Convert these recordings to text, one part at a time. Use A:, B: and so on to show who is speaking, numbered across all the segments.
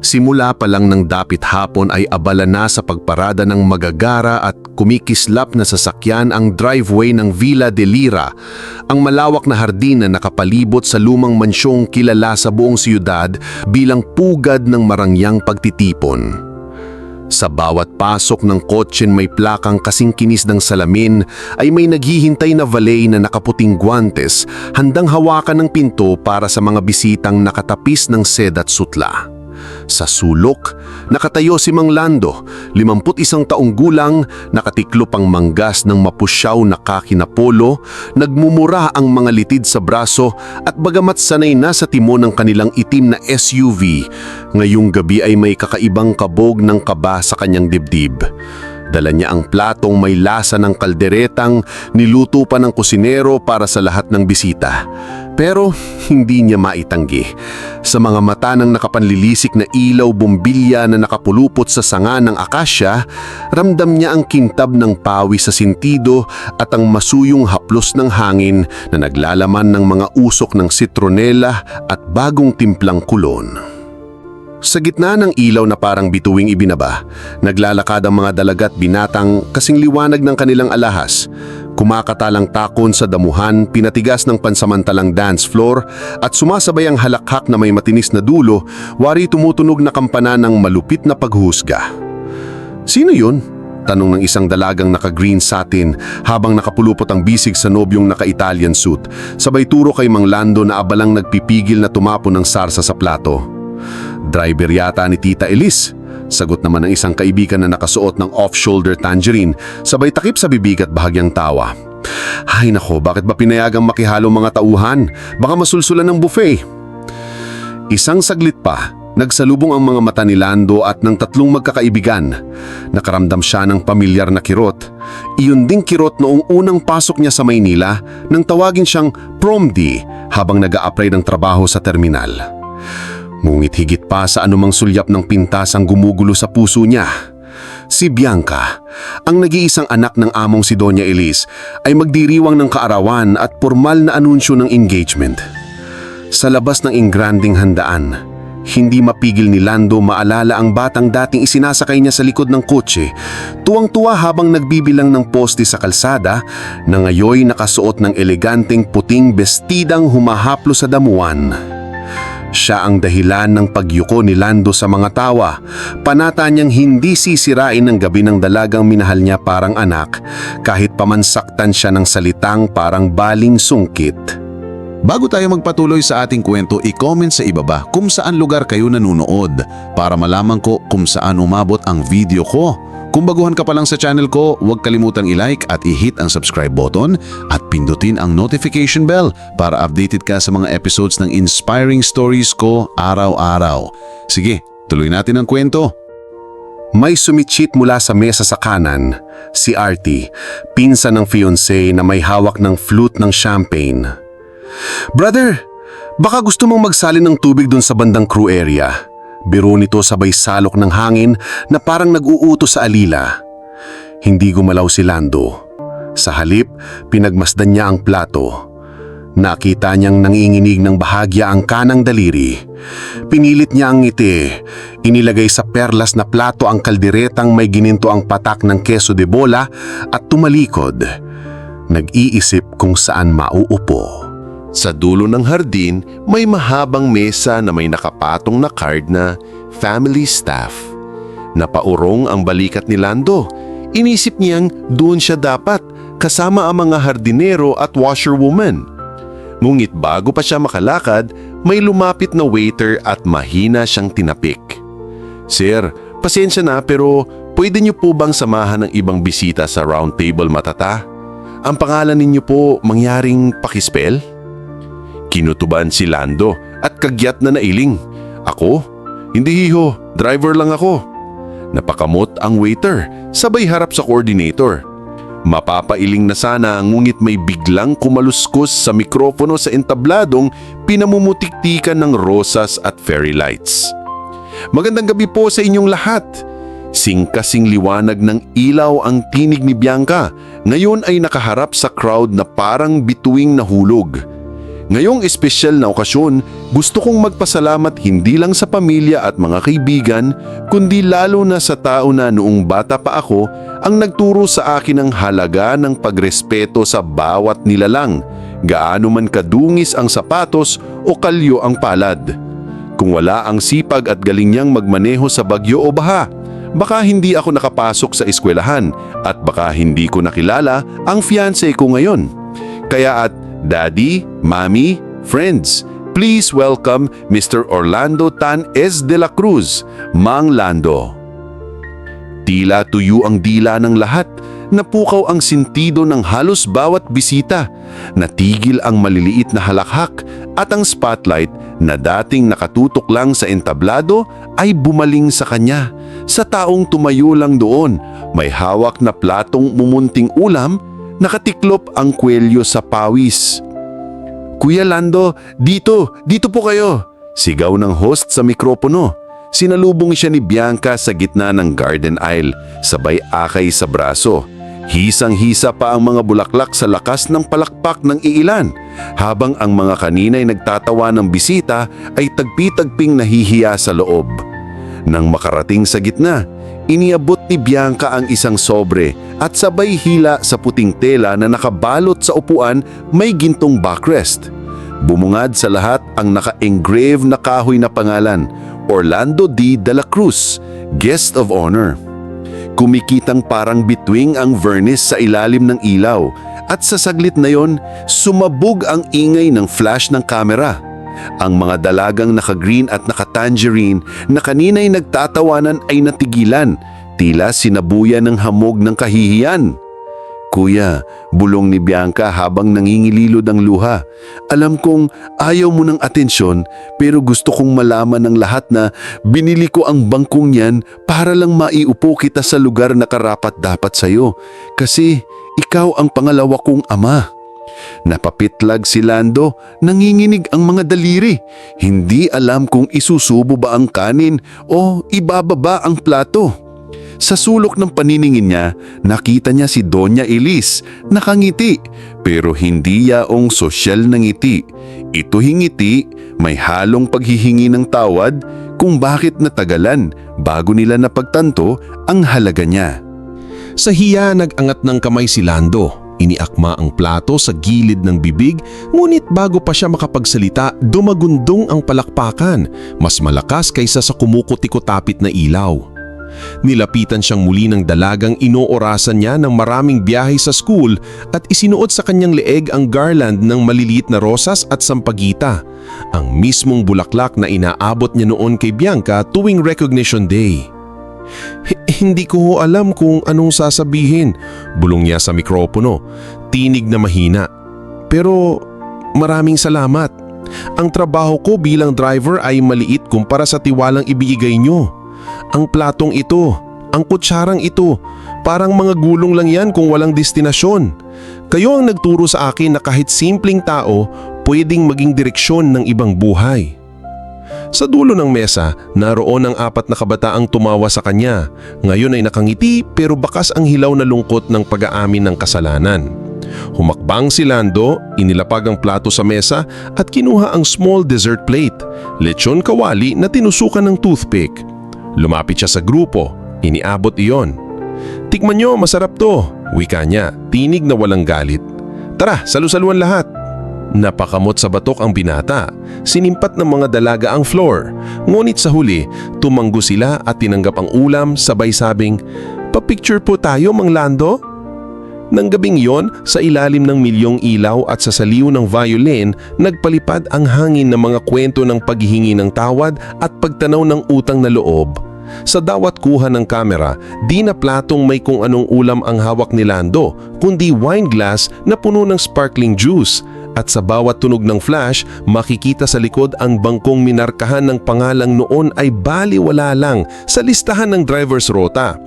A: Simula pa lang ng dapit hapon ay abala na sa pagparada ng magagara at kumikislap na sasakyan ang driveway ng Villa de Lira, ang malawak na hardin na nakapalibot sa lumang mansyong kilala sa buong siyudad bilang pugad ng marangyang pagtitipon. Sa bawat pasok ng kotsen may plakang kasing kinis ng salamin ay may naghihintay na valet na nakaputing guantes handang hawakan ng pinto para sa mga bisitang nakatapis ng seda at sutla. Sa sulok, nakatayo si Mang Lando, 51 taong gulang, nakatiklo pang manggas ng mapusyaw na kaki na polo, nagmumura ang mga litid sa braso at bagamat sanay na sa timon ng kanilang itim na SUV, ngayong gabi ay may kakaibang kabog ng kaba sa kanyang dibdib. Dala niya ang platong may lasa ng kalderetang niluto pa ng kusinero para sa lahat ng bisita. Pero hindi niya maitanggi. Sa mga mata ng nakapanlilisik na ilaw bombilya na nakapulupot sa sanga ng akasya, ramdam niya ang kintab ng pawi sa sintido at ang masuyong haplos ng hangin na naglalaman ng mga usok ng sitronela at bagong timplang kulon. Sa gitna ng ilaw na parang bituing ibinaba, naglalakad ang mga dalagat binatang kasing liwanag ng kanilang alahas. Kumakatalang takon sa damuhan, pinatigas ng pansamantalang dance floor at sumasabay ang halakhak na may matinis na dulo, wari tumutunog na kampana ng malupit na paghusga. Sino yun? Tanong ng isang dalagang naka-green satin habang nakapulupot ang bisig sa nobyong naka-Italian suit. Sabay turo kay Mang Lando na abalang nagpipigil na tumapon ng sarsa sa plato. Driver yata ni Tita Elise. Sagot naman ng isang kaibigan na nakasuot ng off-shoulder tangerine, sabay takip sa bibig at bahagyang tawa. Ay nako, bakit ba pinayagang makihalo mga tauhan? Baka masulsulan ng buffet. Isang saglit pa, nagsalubong ang mga mata ni Lando at ng tatlong magkakaibigan. Nakaramdam siya ng pamilyar na kirot. Iyon ding kirot noong unang pasok niya sa Maynila nang tawagin siyang prom D habang nag apply ng trabaho sa terminal. Ngunit higit pa sa anumang sulyap ng pintas ang gumugulo sa puso niya. Si Bianca, ang nag-iisang anak ng among si Doña Elise, ay magdiriwang ng kaarawan at formal na anunsyo ng engagement. Sa labas ng ingranding handaan, hindi mapigil ni Lando maalala ang batang dating isinasakay niya sa likod ng kotse, tuwang-tuwa habang nagbibilang ng poste sa kalsada na ngayoy nakasuot ng eleganteng puting bestidang humahaplo sa damuan. Siya ang dahilan ng pagyuko ni Lando sa mga tawa. Panata niyang hindi sisirain ng gabi ng dalagang minahal niya parang anak kahit pamansaktan siya ng salitang parang baling sungkit.
B: Bago tayo magpatuloy sa ating kwento, i-comment sa ibaba kung saan lugar kayo nanunood para malaman ko kung saan umabot ang video ko. Kung baguhan ka pa lang sa channel ko, huwag kalimutang i-like at i-hit ang subscribe button at pindutin ang notification bell para updated ka sa mga episodes ng inspiring stories ko araw-araw. Sige, tuloy natin ang kwento.
A: May sumitsit mula sa mesa sa kanan, si Artie, pinsan ng fiancé na may hawak ng flute ng champagne. Brother, baka gusto mong magsalin ng tubig dun sa bandang crew area. Biro nito sabay salok ng hangin na parang nag-uuto sa alila. Hindi gumalaw si Lando. Sa halip, pinagmasdan niya ang plato. Nakita niyang nanginginig ng bahagya ang kanang daliri. Pinilit niya ang ngiti. Inilagay sa perlas na plato ang kalderetang may gininto ang patak ng keso de bola at tumalikod. Nag-iisip kung saan mauupo.
C: Sa dulo ng hardin, may mahabang mesa na may nakapatong na card na family staff. Napaurong ang balikat ni Lando. Inisip niyang doon siya dapat kasama ang mga hardinero at washerwoman. Ngunit bago pa siya makalakad, may lumapit na waiter at mahina siyang tinapik. Sir, pasensya na pero pwede niyo po bang samahan ng ibang bisita sa round table matata? Ang pangalan ninyo po mangyaring pakispel? Kinutuban si Lando at kagyat na nailing. Ako? Hindi hiho, driver lang ako. Napakamot ang waiter, sabay harap sa coordinator. Mapapailing na sana ngunit may biglang kumaluskos sa mikropono sa entabladong pinamumutiktikan ng rosas at fairy lights. Magandang gabi po sa inyong lahat. Singkasing liwanag ng ilaw ang tinig ni Bianca. Ngayon ay nakaharap sa crowd na parang bituing nahulog. Ngayong espesyal na okasyon, gusto kong magpasalamat hindi lang sa pamilya at mga kaibigan, kundi lalo na sa tao na noong bata pa ako ang nagturo sa akin ng halaga ng pagrespeto sa bawat nilalang, gaano man kadungis ang sapatos o kalyo ang palad. Kung wala ang sipag at galing niyang magmaneho sa bagyo o baha, baka hindi ako nakapasok sa eskwelahan at baka hindi ko nakilala ang fiancé ko ngayon. Kaya at Daddy, Mommy, Friends, please welcome Mr. Orlando Tan S. de la Cruz, Mang Lando. Tila tuyo ang dila ng lahat, napukaw ang sintido ng halos bawat bisita, natigil ang maliliit na halakhak at ang spotlight na dating nakatutok lang sa entablado ay bumaling sa kanya. Sa taong tumayo lang doon, may hawak na platong mumunting ulam, nakatiklop ang kwelyo sa pawis. Kuya Lando, dito, dito po kayo. Sigaw ng host sa mikropono. Sinalubong siya ni Bianca sa gitna ng garden aisle, sabay akay sa braso. Hisang-hisa pa ang mga bulaklak sa lakas ng palakpak ng iilan, habang ang mga kaninay nagtatawa ng bisita ay tagpi-tagping nahihiya sa loob. Nang makarating sa gitna, iniabot ni Bianca ang isang sobre at sabay hila sa puting tela na nakabalot sa upuan may gintong backrest. Bumungad sa lahat ang naka-engrave na kahoy na pangalan, Orlando D. de la Cruz, Guest of Honor. Kumikitang parang bitwing ang vernice sa ilalim ng ilaw at sa saglit na yon, sumabog ang ingay ng flash ng kamera. Ang mga dalagang naka-green at naka-tangerine na kanina'y nagtatawanan ay natigilan, tila sinabuyan ng hamog ng kahihiyan. Kuya, bulong ni Bianca habang nangingililod ang luha. Alam kong ayaw mo ng atensyon pero gusto kong malaman ng lahat na binili ko ang bangkong yan para lang maiupo kita sa lugar na karapat dapat sa'yo. Kasi ikaw ang pangalawa kong ama. Napapitlag si Lando, nanginginig ang mga daliri. Hindi alam kung isusubo ba ang kanin o ibababa ang plato. Sa sulok ng paniningin niya, nakita niya si Doña Elis, nakangiti, pero hindi yaong sosyal na ngiti. Ito hingiti, may halong paghihingi ng tawad kung bakit natagalan bago nila napagtanto ang halaga niya.
D: Sa hiya nag-angat ng kamay si Lando. Iniakma ang plato sa gilid ng bibig, ngunit bago pa siya makapagsalita, dumagundong ang palakpakan, mas malakas kaysa sa kumukutikotapit na ilaw. Nilapitan siyang muli ng dalagang inoorasan niya ng maraming biyahe sa school at isinuot sa kanyang leeg ang garland ng maliliit na rosas at sampagita, ang mismong bulaklak na inaabot niya noon kay Bianca tuwing Recognition Day. Hindi ko alam kung anong sasabihin, bulong niya sa mikropono, tinig na mahina. Pero maraming salamat. Ang trabaho ko bilang driver ay maliit kumpara sa tiwalang ibigay nyo. Ang platong ito, ang kutsarang ito, parang mga gulong lang yan kung walang destinasyon. Kayo ang nagturo sa akin na kahit simpleng tao, pwedeng maging direksyon ng ibang buhay. Sa dulo ng mesa, naroon ang apat na kabataang tumawa sa kanya. Ngayon ay nakangiti pero bakas ang hilaw na lungkot ng pag-aamin ng kasalanan. Humakbang si Lando, inilapag ang plato sa mesa at kinuha ang small dessert plate, lechon kawali na tinusukan ng toothpick. Lumapit siya sa grupo, iniabot iyon. Tikman nyo, masarap to, wika niya, tinig na walang galit. Tara, salusaluan lahat. Napakamot sa batok ang binata. Sinimpat ng mga dalaga ang floor. Ngunit sa huli, tumanggo sila at tinanggap ang ulam sabay sabing, Pa-picture po tayo, Mang Lando? Nang gabing yon, sa ilalim ng milyong ilaw at sa saliw ng violin, nagpalipad ang hangin ng mga kwento ng paghihingi ng tawad at pagtanaw ng utang na loob. Sa dawat kuha ng kamera, di na platong may kung anong ulam ang hawak ni Lando, kundi wine glass na puno ng sparkling juice. At sa bawat tunog ng flash, makikita sa likod ang bangkong minarkahan ng pangalang noon ay baliwala lang sa listahan ng driver's rota.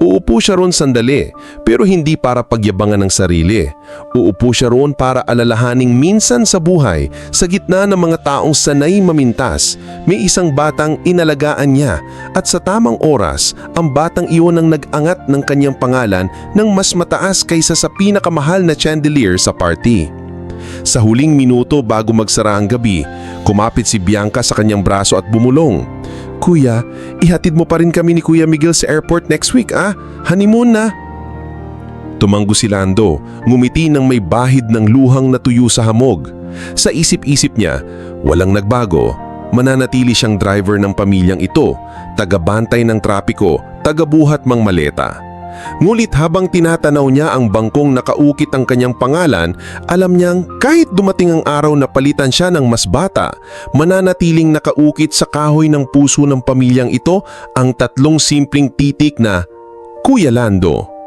D: Uupo siya roon sandali, pero hindi para pagyabangan ng sarili. Uupo siya roon para alalahaning minsan sa buhay, sa gitna ng mga taong sanay mamintas, may isang batang inalagaan niya at sa tamang oras, ang batang iyon ang nag-angat ng kanyang pangalan ng mas mataas kaysa sa pinakamahal na chandelier sa party. Sa huling minuto bago magsara ang gabi, kumapit si Bianca sa kanyang braso at bumulong. Kuya, ihatid mo pa rin kami ni Kuya Miguel sa airport next week ah. Honeymoon na. Tumanggo si Lando, ngumiti ng may bahid ng luhang natuyo sa hamog. Sa isip-isip niya, walang nagbago. Mananatili siyang driver ng pamilyang ito, tagabantay ng trapiko, tagabuhat mang maleta. Ngulit habang tinatanaw niya ang bangkong nakaukit ang kanyang pangalan, alam niyang kahit dumating ang araw na palitan siya ng mas bata, mananatiling nakaukit sa kahoy ng puso ng pamilyang ito ang tatlong simpleng titik na Kuya Lando.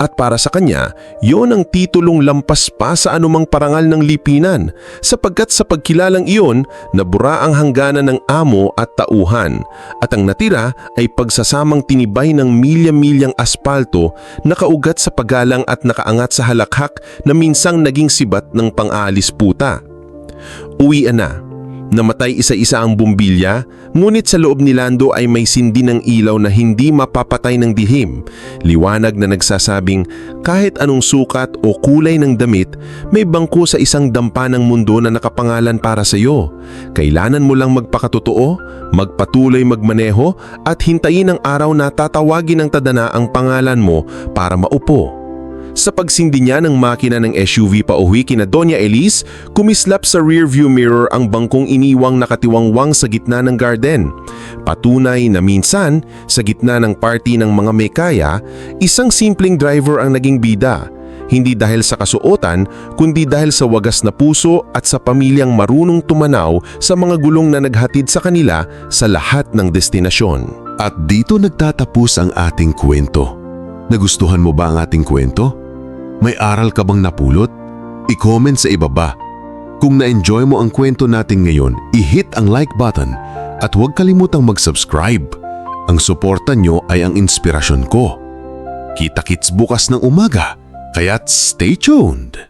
D: At para sa kanya, yon ang titulong lampas pa sa anumang parangal ng lipinan sapagkat sa pagkilalang iyon, nabura ang hangganan ng amo at tauhan at ang natira ay pagsasamang tinibay ng milya-milyang aspalto nakaugat sa pagalang at nakaangat sa halakhak na minsang naging sibat ng pang-aalis puta. Uwian na. Namatay isa-isa ang bumbilya, ngunit sa loob ni Lando ay may sindi ng ilaw na hindi mapapatay ng dihim. Liwanag na nagsasabing kahit anong sukat o kulay ng damit, may bangko sa isang dampa ng mundo na nakapangalan para sa iyo. Kailanan mo lang magpakatotoo, magpatuloy magmaneho at hintayin ang araw na tatawagin ng tadana ang pangalan mo para maupo. Sa pagsindi niya ng makina ng SUV pa uwi kina Doña Elise, kumislap sa rearview mirror ang bangkong iniwang nakatiwangwang sa gitna ng garden. Patunay na minsan, sa gitna ng party ng mga mekaya, isang simpleng driver ang naging bida. Hindi dahil sa kasuotan, kundi dahil sa wagas na puso at sa pamilyang marunong tumanaw sa mga gulong na naghatid sa kanila sa lahat ng destinasyon.
B: At dito nagtatapos ang ating kwento. Nagustuhan mo ba ang ating kwento? May aral ka bang napulot? I-comment sa ibaba. Kung na-enjoy mo ang kwento natin ngayon, i-hit ang like button at huwag kalimutang mag-subscribe. Ang suporta nyo ay ang inspirasyon ko. Kita-kits bukas ng umaga, kaya't stay tuned!